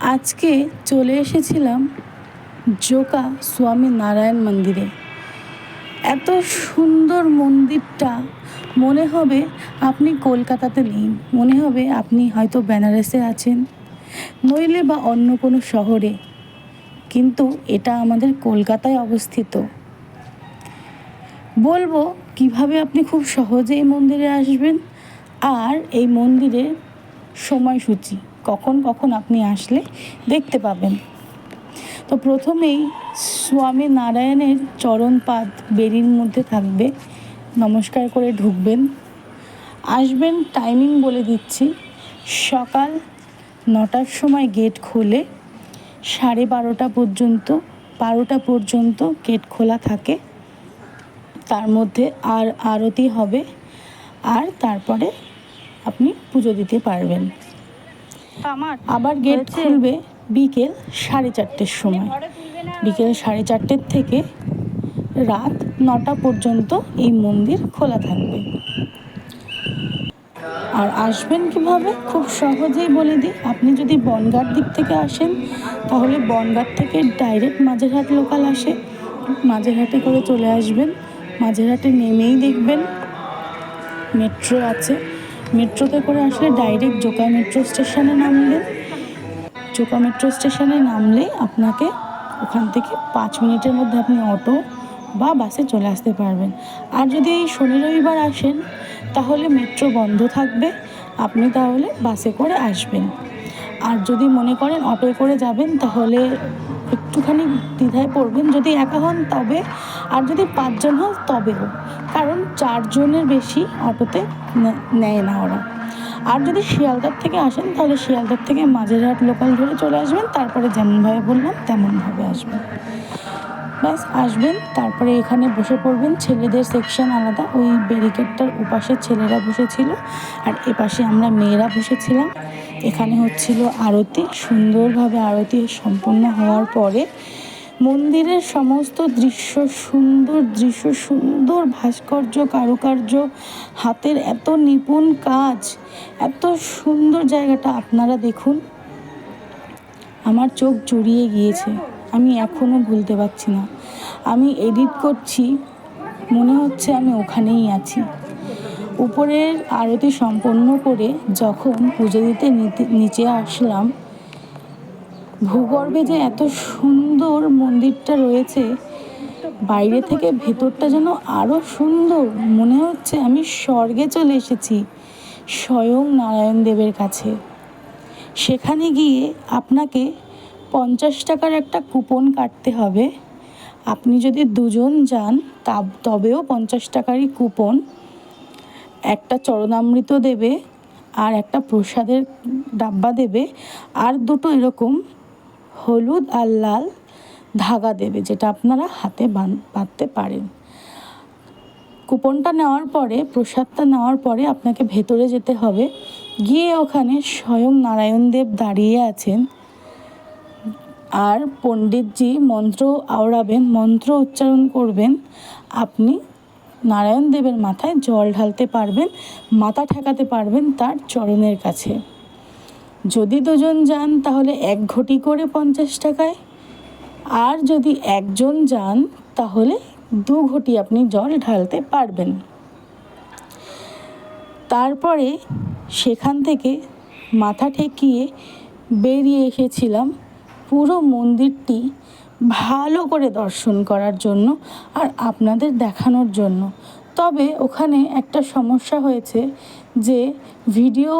আজকে চলে এসেছিলাম জোকা স্বামী নারায়ণ মন্দিরে। এত সুন্দর মন্দিরটা, মনে হবে আপনি কলকাতাতে নেই, মনে হবে আপনি হয়তো বেনারসে আছেন, নইলে বা অন্য কোনো শহরে। কিন্তু এটা আমাদের কলকাতায় অবস্থিত। বলব কীভাবে আপনি খুব সহজে এই মন্দিরে আসবেন আর এই মন্দিরের সময়সূচি। কখন কখন আপনি আসলে দেখতে পাবেন। তো প্রথমেই স্বামী নারায়ণের চরণপাদ বেরির মধ্যে থাকবে। নমস্কার করে ঢুকবেন। আসবেন টাইমিং বলে দিচ্ছি। সকাল নটার সময় গেট খোলে। সাড়ে বারোটা পর্যন্ত বারোটা পর্যন্ত গেট খোলা থাকে। তার মধ্যে আর আরতি হবে। আর তারপরে আপনি পুজো দিতে পারবেন। আবার গেট। খুলবে বিকেল সাড়ে চারটের সময়। বিকেল সাড়ে চারটের থেকে রাত নটা পর্যন্ত এই মন্দির খোলা থাকবে। আর আসবেন কীভাবে? খুব সহজেই বলে দিই। আপনি যদি বনগাঁর দিক থেকে আসেন তাহলে বনগাঁর থেকে ডাইরেক্ট মাঝেরহাট লোকাল আসে। মাঝেরহাটে করে চলে আসবেন। মাঝেরহাটে নেমেই দেখবেন। মেট্রো আছে। মেট্রোতে করে আসলে ডাইরেক্ট জোকা মেট্রো স্টেশনে নামলেন জোকা মেট্রো স্টেশনে নামলে আপনাকে ওখান থেকে পাঁচ মিনিটের মধ্যে আপনি অটো বা বাসে চলে আসতে পারবেন। আর যদি এই শনি রবিবার আসেন, তাহলে মেট্রো বন্ধ থাকবে। আপনি তাহলে বাসে করে আসবেন। আর যদি মনে করেন অটোয় করে যাবেন, তাহলে একটুখানি দ্বিধায় পড়বেন। যদি একা হন তবে, আর যদি পাঁচজন হন তবেও। কারণ চারজনের বেশি অটোতে নেয় না ওরা। আর যদি শিয়ালদার থেকে আসেন, তাহলে শিয়ালদার থেকে মাঝেরহাট লোকাল ধরে চলে আসবেন, তারপরে যেমনভাবে বললাম, তেমনভাবে আসবেন। ব্যাস, আসবেন, তারপরে এখানে বসে পড়বেন। ছেলেদের সেকশন আলাদা। ওই ব্যারিকেডটার ওপাশে ছেলেরা বসেছিল, আর এপাশে আমরা মেয়েরা বসেছিলাম। এখানে হচ্ছিল আরতি। সুন্দরভাবে আরতি সম্পূর্ণ হওয়ার পরে মন্দিরের সমস্ত দৃশ্য, সুন্দর দৃশ্য, সুন্দর ভাস্কর্য, কারুকার্য, হাতের এত নিপুণ কাজ, এত সুন্দর জায়গাটা আপনারা দেখুন। আমার চোখ জড়িয়ে গিয়েছে। আমি এখনও ভুলতে পারছি না। আমি এডিট করছি। মনে হচ্ছে আমি ওখানেই আছি। উপরের আরতি সম্পন্ন করে যখন পুজো দিতে নিচে আসলাম, ভূগর্ভে যে এত সুন্দর মন্দিরটা রয়েছে, বাইরে থেকে ভেতরটা যেন আরও সুন্দর, মনে হচ্ছে আমি স্বর্গে চলে এসেছি, স্বয়ং নারায়ণ দেবের কাছে। সেখানে গিয়ে আপনাকে পঞ্চাশ টাকার একটা কুপন কাটতে হবে। আপনি যদি দুজন যান, তা, তবেও পঞ্চাশ টাকারই কুপন। একটা চরণামৃত দেবে আর একটা প্রসাদের ডাব্বা দেবে আর দুটো এরকম হলুদ আর লাল ধাগা দেবে, যেটা আপনারা হাতে বাঁধতে পারেন। কুপনটা নেওয়ার পরে, প্রসাদটা নেওয়ার পরে আপনাকে ভেতরে যেতে হবে। গিয়ে ওখানে স্বয়ং নারায়ণ দেব দাঁড়িয়ে আছেন। আর পণ্ডিতজি মন্ত্র আওড়াবেন, মন্ত্র উচ্চারণ করবেন। আপনি নারায়ণ দেবের মাথায় জল ঢালতে পারবেন, মাথা ঠেকাতে পারবেন তার চরণের কাছে। যদি দুজন যান তাহলে এক ঘটি করে পঞ্চাশ টাকায়। আর যদি একজন যান তাহলে দু ঘটি আপনি জল ঢালতে পারবেন। তারপরে সেখান থেকে মাথা ঠেকিয়ে বেরিয়ে এসেছিলাম পুরো মন্দিরটি ভালো করে দর্শন করার জন্য আর আপনাদের দেখানোর জন্য। তবে ওখানে একটা সমস্যা হয়েছে যে ভিডিও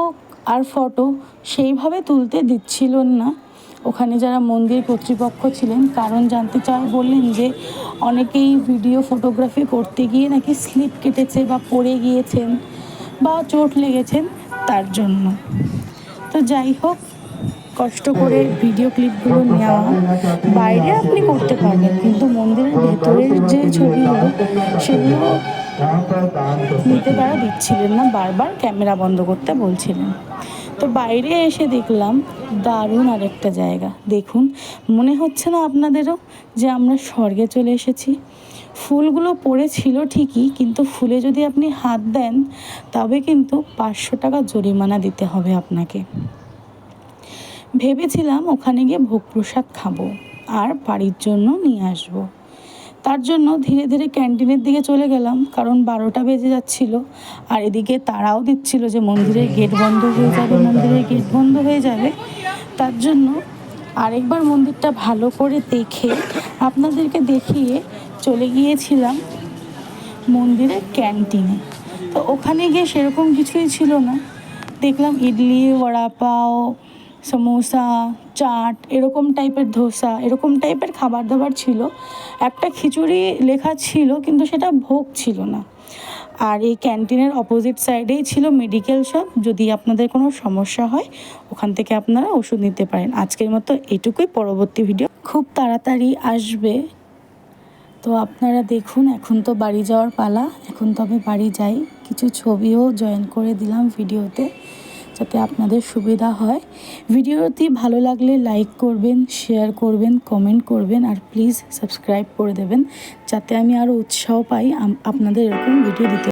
আর ফটো সেইভাবে তুলতে দিচ্ছিলেন না। ওখানে যারা মন্দির কর্তৃপক্ষ ছিলেন, কারণ জানতে চাই বললেন যে অনেকেই ভিডিও ফটোগ্রাফি করতে গিয়ে নাকি স্লিপ কেটেছে বা পড়ে গিয়েছেন বা চোট লেগেছেন তার জন্য। তো যাই হোক কষ্ট করে ভিডিও ক্লিপগুলো নেওয়া, বাইরে আপনি করতে পারবেন, কিন্তু মন্দিরের ভেতরের যে ছবিগুলো, সেগুলো নিতে তারা দিচ্ছিলেন না, বারবার ক্যামেরা বন্ধ করতে বলছিলেন। তো বাইরে এসে দেখলাম দারুণ আরেকটা জায়গা। দেখুন, মনে হচ্ছে না আপনাদেরও যে আমরা স্বর্গে চলে এসেছি। ফুলগুলো পড়েছিল ঠিকই, কিন্তু ফুলে যদি আপনি হাত দেন, তবে কিন্তু পাঁচশো টাকা জরিমানা দিতে হবে আপনাকে। ভেবেছিলাম ওখানে গিয়ে ভোগ প্রসাদ খাব আর বাড়ির জন্য নিয়ে আসব। তার জন্য ধীরে ধীরে ক্যান্টিনের দিকে চলে গেলাম, কারণ বারোটা বেজে যাচ্ছিল। আর এদিকে তারাও দিচ্ছিল যে মন্দিরের গেট বন্ধ হয়ে যাবে, মন্দিরের গেট বন্ধ হয়ে যাবে। তার জন্য আরেকবার মন্দিরটা ভালো করে দেখে আপনাদেরকে দেখিয়ে চলে গিয়েছিলাম মন্দিরের ক্যান্টিনে। তো ওখানে গিয়ে সেরকম কিছুই ছিল না। দেখলাম ইডলি, বড়া পাও সমোসা, চাট, এরকম টাইপের ধোসা, এরকম টাইপের খাবার দাবার ছিল। একটা খিচুড়ি লেখা ছিল, কিন্তু সেটা ভোগ ছিল না। আর এই ক্যান্টিনের অপোজিট সাইডেই ছিল মেডিকেল শপ যদি আপনাদের কোনো সমস্যা হয়, ওখান থেকে আপনারা ওষুধ নিতে পারেন। আজকের মতো এটুকুই। পরবর্তী ভিডিও খুব তাড়াতাড়ি আসবে। তো আপনারা দেখুন, এখন তো বাড়ি যাওয়ার পালা। এখন তবে বাড়ি যাই। কিছু ছবিও জয়েন করে দিলাম ভিডিওতে যাতে আপনাদের সুবিধা হয়। ভিডিওটি ভালো লাগলে লাইক করবেন শেয়ার করবেন কমেন্ট করবেন আর প্লিজ সাবস্ক্রাইব করে দেবেন। যাতে আমি আরও উৎসাহ পাই আপনাদের এরকম ভিডিও দিতে।